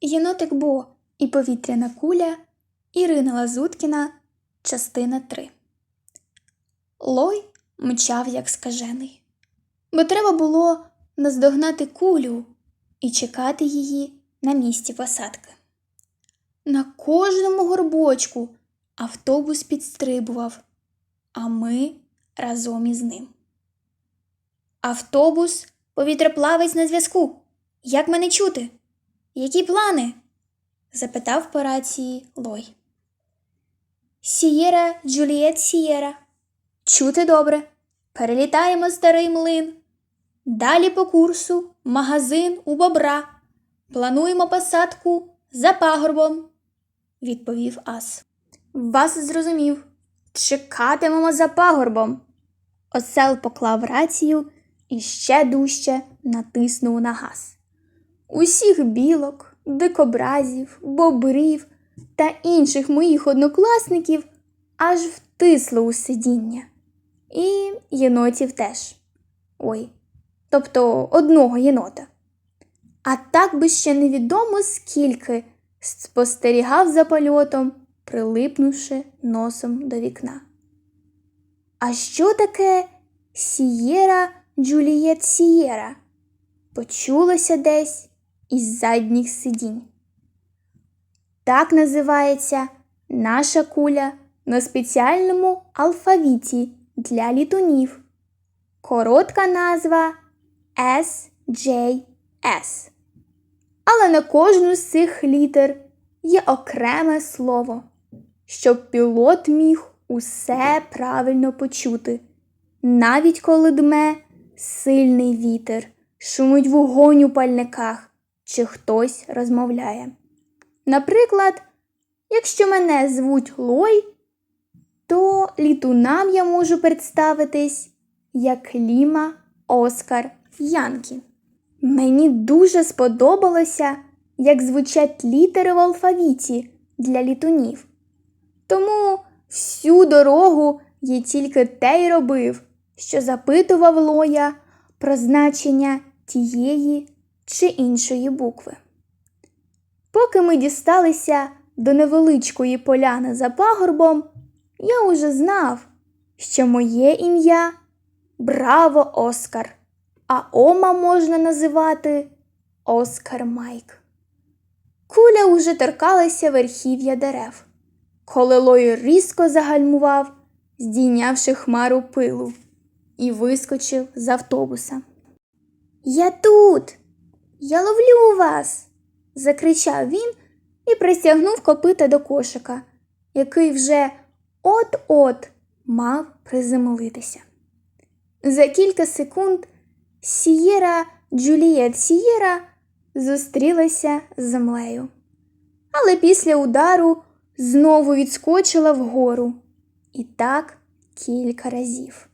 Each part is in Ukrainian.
Єнотик Бо і повітряна куля Ірина Лазуткіна, частина 3. Лой мчав як скажений, бо треба було наздогнати кулю і чекати її на місці посадки. На кожному горбочку автобус підстрибував, а ми разом із ним. Автобус, повітроплавець на зв'язку. Як мене чути? Які плани? запитав по рації Лой. Сієра, Джулієт Сієра. Чути добре. Перелітаємо старий млин. Далі по курсу магазин у бобра. Плануємо посадку за пагорбом, відповів Ас. Вас зрозумів. Чекатимемо за пагорбом. Осел поклав рацію і ще дужче натиснув на газ. Усіх білок, дикобразів, бобрів та інших моїх однокласників аж втисло у сидіння. І єнотів теж. Ой, тобто одного єнота. А так би ще невідомо скільки спостерігав за польотом, прилипнувши носом до вікна. А що таке Сієра Джулієт Сієра? Почулося десь із задніх сидінь. Так називається наша куля на спеціальному алфавіті для літунів. Коротка назва SJS. Але на кожну з цих літер є окреме слово, щоб пілот міг усе правильно почути, навіть коли дме сильний вітер, шумить вогонь у пальниках чи хтось розмовляє. Наприклад, якщо мене звуть Лой, то літунам я можу представитись як Ліма Оскар Янкі. Мені дуже сподобалося, як звучать літери в алфавіті для літунів. Тому всю дорогу я тільки те й робив, що запитував Лоя про значення тієї чи іншої букви. Поки ми дісталися до невеличкої поляни за пагорбом, я уже знав, що моє ім'я Браво Оскар, а Ома можна називати Оскар Майк. Куля уже торкалася верхів'я дерев, коли Лой різко загальмував, здійнявши хмару пилу, і вискочив з автобуса. Я тут, я ловлю вас. закричав він і присягнув копита до кошика, який вже от-от мав приземлитися. За кілька секунд Сієра Джулієт Сієра зустрілася з землею, але після удару знову відскочила вгору і так кілька разів.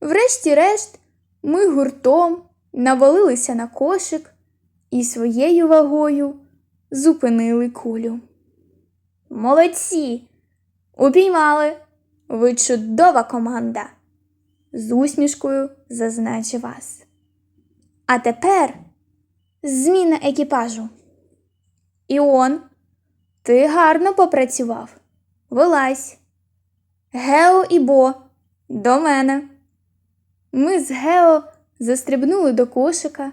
Врешті-решт, ми гуртом навалилися на кошик і своєю вагою зупинили кулю. Молодці! Упіймали! Ви чудова команда! з усмішкою зазначив вас. А тепер зміна екіпажу. Іон, ти гарно попрацював. Вилазь. Гео і Бо, до мене. Ми з Гео застрибнули до кошика.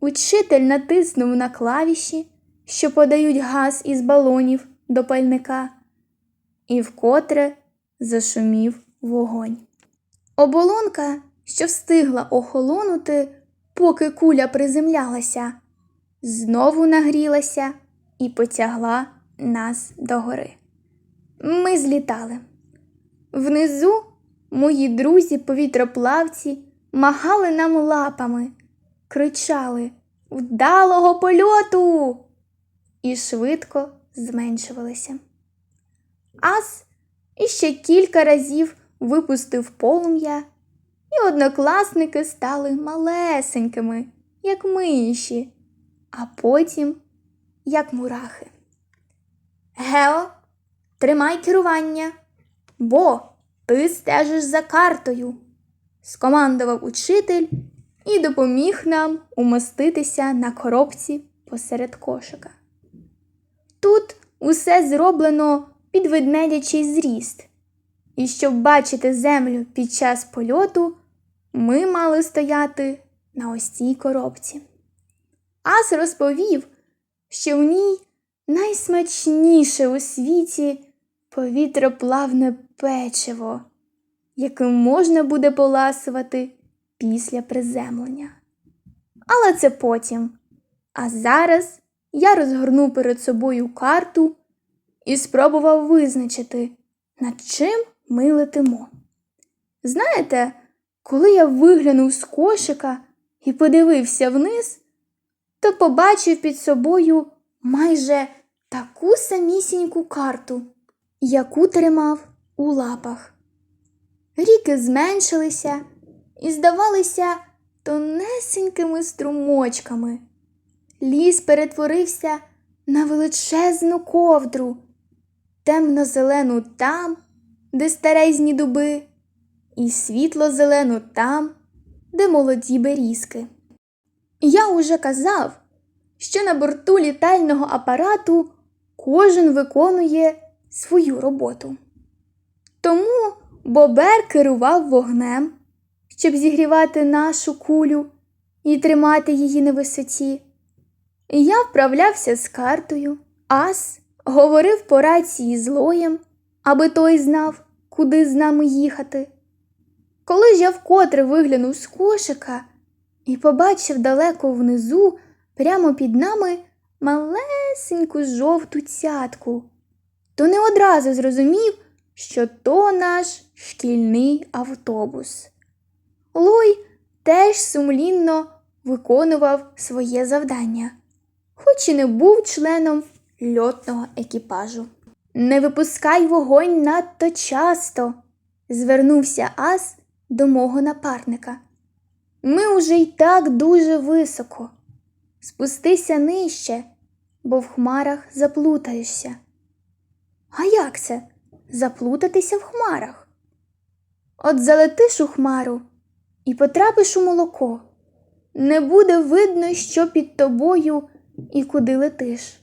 Учитель натиснув на клавіші, що подають газ із балонів до пальника, і вкотре зашумів вогонь. Оболонка, що встигла охолонути, поки куля приземлялася, знову нагрілася і потягла нас догори. Ми злітали. Внизу мої друзі повітроплавці махали нам лапами, кричали Вдалого польоту! і швидко зменшувалися. Ас іще кілька разів випустив полум'я, і однокласники стали малесенькими, як миші, а потім як мурахи. Гео, тримай керування, бо ти стежиш за картою, скомандував учитель і допоміг нам умоститися на коробці посеред кошика. Тут усе зроблено під ведмедячий зріст, і щоб бачити землю під час польоту, ми мали стояти на ось цій коробці. Ас розповів, що в ній найсмачніше у світі повітроплавне печиво, яким можна буде поласувати після приземлення. Але це потім. А зараз я розгорнув перед собою карту і спробував визначити, над чим ми летимо. Знаєте, коли я виглянув з кошика і подивився вниз, то побачив під собою майже таку самісіньку карту, яку тримав у лапах. Ріки зменшилися і здавалися тонесенькими струмочками. Ліс перетворився на величезну ковдру, темно-зелену там, де старезні дуби, і світло-зелену там, де молоді берізки. Я уже казав, що на борту літального апарату кожен виконує свою роботу. Тому Бобер керував вогнем, щоб зігрівати нашу кулю і тримати її на висоті. Я вправлявся з картою, ас говорив по рації з лоєм, аби той знав, куди з нами їхати. Коли ж я вкотре виглянув з кошика і побачив далеко внизу, прямо під нами, малесеньку жовту цятку, то не одразу зрозумів, що то наш шкільний автобус. Лой теж сумлінно виконував своє завдання, хоч і не був членом льотного екіпажу. Не випускай вогонь надто часто, звернувся Ас до мого напарника. Ми уже й так дуже високо. Спустися нижче, бо в хмарах заплутаєшся. А як це? Заплутатися в хмарах? От залетиш у хмару і потрапиш у молоко. Не буде видно, що під тобою і куди летиш.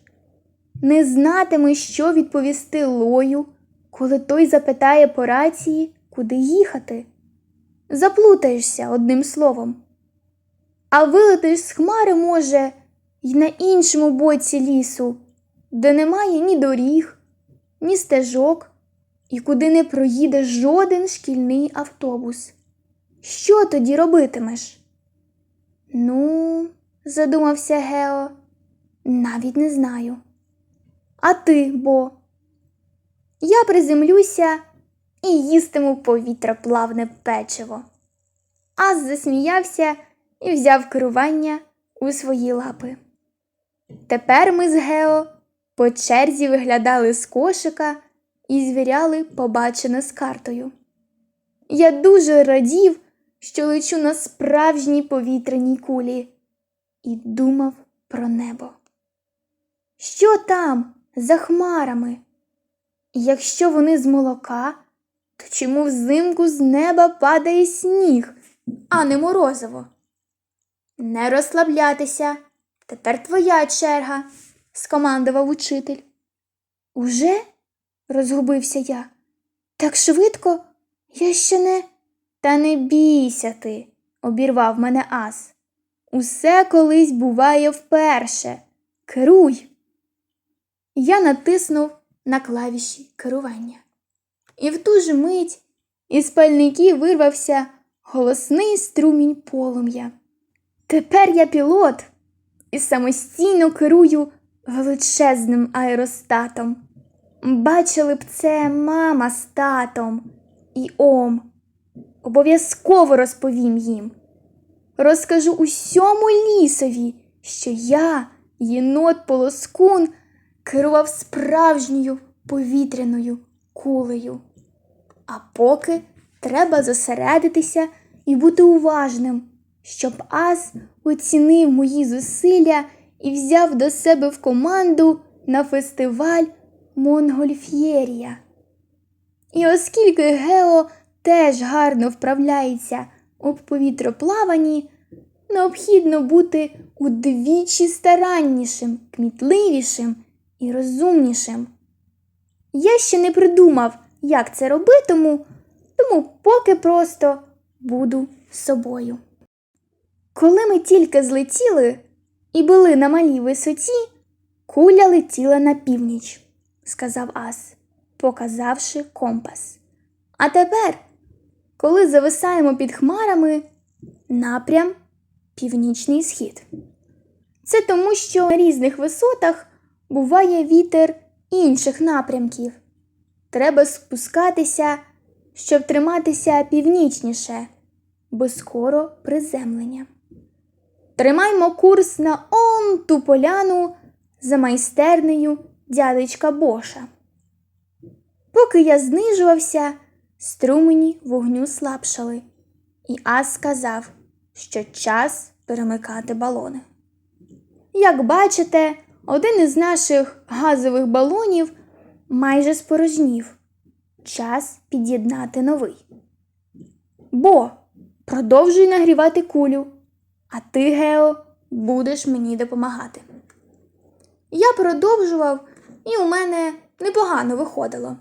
Не знатимеш, що відповісти лою, коли той запитає по рації, куди їхати. Заплутаєшся одним словом. А вилетиш з хмари, може, й на іншому боці лісу, де немає ні доріг, ні стежок, і куди не проїде жоден шкільний автобус. Що тоді робитимеш? Ну, задумався Гео, навіть не знаю. А ти, бо? Я приземлюся і їстиму повітроплавне печиво. Ас засміявся і взяв керування у свої лапи. Тепер ми з Гео по черзі виглядали з кошика і звіряли побачене з картою. Я дуже радів, що лечу на справжній повітряній кулі, і думав про небо. Що там за хмарами? Якщо вони з молока, то чому взимку з неба падає сніг, а не морозиво? Не розслаблятися, тепер твоя черга, скомандував учитель. Уже? Розгубився я. Так швидко я ще не. Та не бійся ти, обірвав мене ас. Усе колись буває вперше. Керуй. Я натиснув на клавіші керування. І в ту ж мить із пальників вирвався голосний струмінь полум'я. Тепер я пілот і самостійно керую величезним аеростатом. Бачили б це мама з татом і ом. Обов'язково розповім їм. Розкажу усьому лісові, що я, єнот полоскун, керував справжньою повітряною кулею. А поки треба зосередитися і бути уважним, щоб ас оцінив мої зусилля і взяв до себе в команду на фестиваль Монгольф'єрія. І оскільки Гео теж гарно вправляється у повітроплаванні, необхідно бути удвічі стараннішим, кмітливішим і розумнішим. Я ще не придумав, як це робитиму, тому поки просто буду собою. Коли ми тільки злетіли і були на малій висоті, куля летіла на північ, сказав Ас, показавши компас. А тепер, коли зависаємо під хмарами, напрям північний схід. Це тому, що на різних висотах буває вітер інших напрямків. Треба спускатися, щоб триматися північніше, бо скоро приземлення. Тримаймо курс на он ту поляну за майстернею дядечка Боша. Поки я знижувався, струмені вогню слабшали, і Ас сказав, що час перемикати балони. Як бачите, один із наших газових балонів майже спорожнів. Час під'єднати новий. Бо продовжуй нагрівати кулю, а ти, Гео, будеш мені допомагати. Я продовжував, і у мене непогано виходило.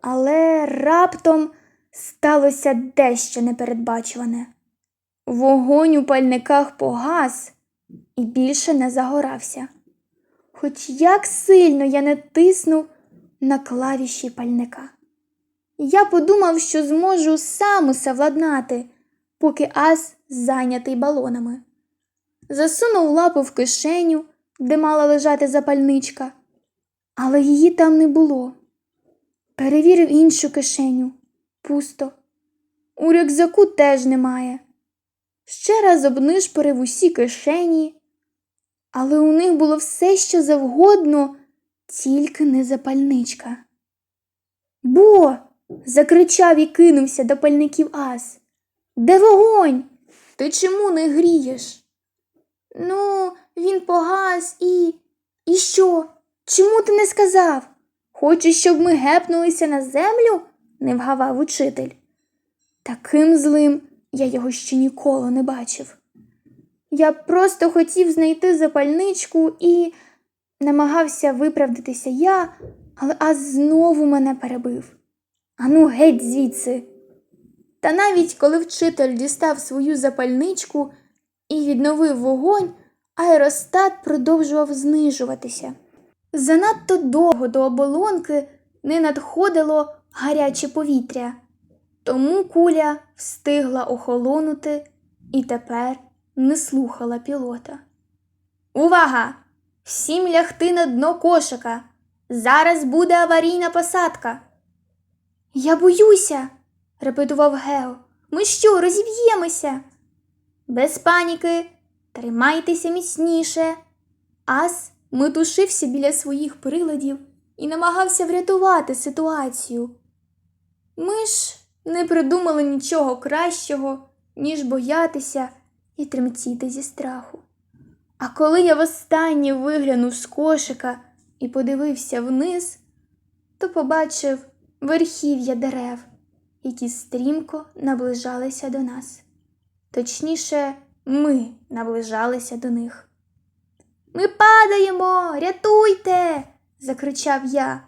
Але раптом сталося дещо непередбачуване. Вогонь у пальниках погас і більше не загорався. Хоч як сильно я не тиснув на клавіші пальника. Я подумав, що зможу сам усе владнати, поки ас зайнятий балонами. Засунув лапу в кишеню, де мала лежати запальничка, але її там не було. Перевірив іншу кишеню пусто. У рюкзаку теж немає. Ще раз обнишпорив усі кишені, але у них було все, що завгодно, тільки не запальничка. Бо. закричав і кинувся до пальників ас. Де вогонь? Ти чому не грієш? Ну, він погас і. І що? Чому ти не сказав? Хочеш, щоб ми гепнулися на землю? не вгавав учитель. Таким злим я його ще ніколи не бачив. Я просто хотів знайти запальничку і намагався виправдатися я, але Ас знову мене перебив. Ану, геть звідси. Та навіть коли вчитель дістав свою запальничку і відновив вогонь, аеростат продовжував знижуватися. Занадто довго до оболонки не надходило гаряче повітря, тому куля встигла охолонути і тепер не слухала пілота. Увага! Всім лягти на дно кошика. Зараз буде аварійна посадка. Я боюся, репетував Гео. Ми що, розіб'ємося? Без паніки, тримайтеся міцніше. Ас метушився біля своїх приладів і намагався врятувати ситуацію. Ми ж не придумали нічого кращого, ніж боятися і тремтіти зі страху. А коли я востаннє виглянув з кошика і подивився вниз, то побачив верхів'я дерев, які стрімко наближалися до нас. Точніше, ми наближалися до них. Ми падаємо, рятуйте! закричав я.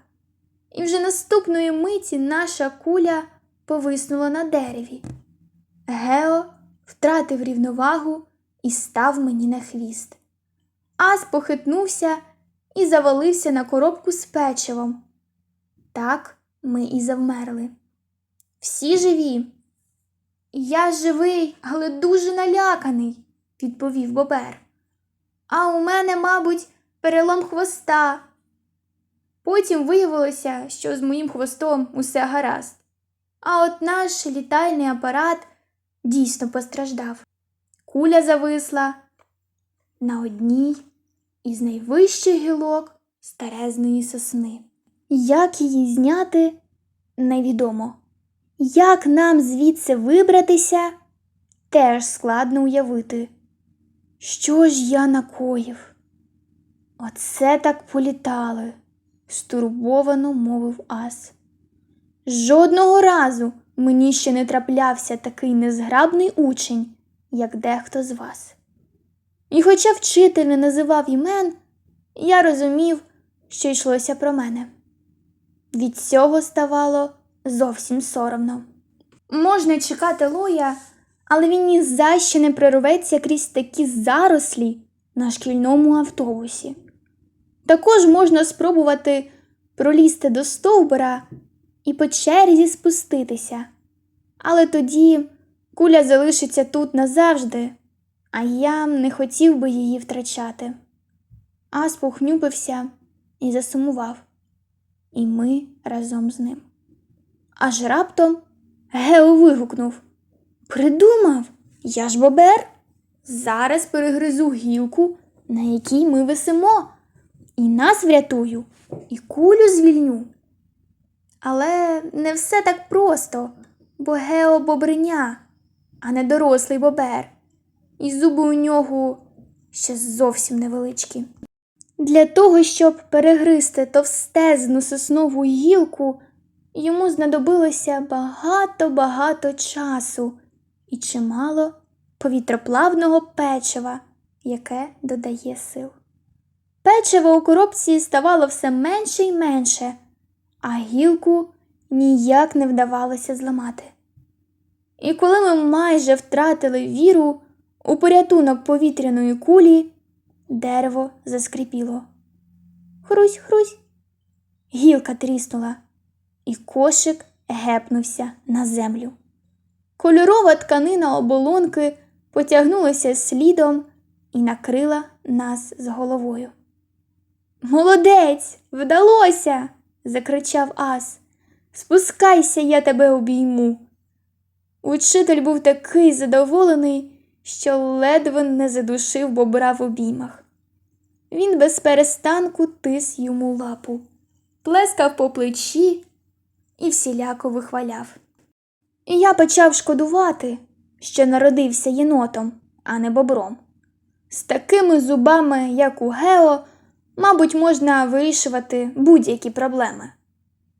І вже наступної миті наша куля повиснула на дереві. Гео втратив рівновагу і став мені на хвіст. Ас похитнувся і завалився на коробку з печивом. Так ми і завмерли. Всі живі. Я живий, але дуже наляканий, відповів Бобер. А у мене, мабуть, перелом хвоста. Потім виявилося, що з моїм хвостом усе гаразд. А от наш літальний апарат дійсно постраждав. Куля зависла на одній із найвищих гілок старезної сосни. Як її зняти, невідомо. Як нам звідси вибратися, теж складно уявити. Що ж я накоїв? Оце так політали, стурбовано мовив Ас. Жодного разу мені ще не траплявся такий незграбний учень, як дехто з вас. І хоча вчитель не називав імен, я розумів, що йшлося про мене. Від цього ставало зовсім соромно. Можна чекати Лоя, але він ні за що не прорветься крізь такі зарослі на шкільному автобусі. Також можна спробувати пролізти до стовбура і по черзі спуститися. Але тоді куля залишиться тут назавжди, а я не хотів би її втрачати. Ас похнюпився і засумував, і ми разом з ним. Аж раптом Гео вигукнув Придумав, я ж бобер. Зараз перегризу гілку, на якій ми висимо, і нас врятую, і кулю звільню. Але не все так просто, бо Гео бобриня, а не дорослий бобер, і зуби у нього ще зовсім невеличкі. Для того, щоб перегризти товстезну соснову гілку, йому знадобилося багато-багато часу і чимало повітроплавного печива, яке додає сил. Печиво у коробці ставало все менше і менше, а гілку ніяк не вдавалося зламати. І коли ми майже втратили віру у порятунок повітряної кулі, дерево заскрипіло. Хрусь, хрусь. Гілка тріснула, і кошик гепнувся на землю. Кольорова тканина оболонки потягнулася слідом і накрила нас з головою. Молодець, вдалося. закричав Ас. Спускайся, я тебе обійму. Учитель був такий задоволений, що ледве не задушив бобра в обіймах. Він без перестанку тис йому лапу, плескав по плечі і всіляко вихваляв. І я почав шкодувати, що народився єнотом, а не бобром. З такими зубами, як у Гео, мабуть, можна вирішувати будь-які проблеми.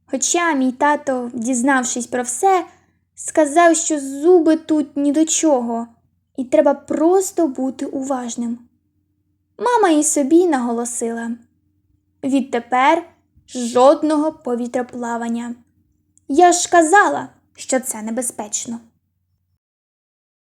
Хоча мій тато, дізнавшись про все, сказав, що зуби тут ні до чого, і треба просто бути уважним. Мама і собі наголосила відтепер жодного повітроплавання. Я ж казала, що це небезпечно.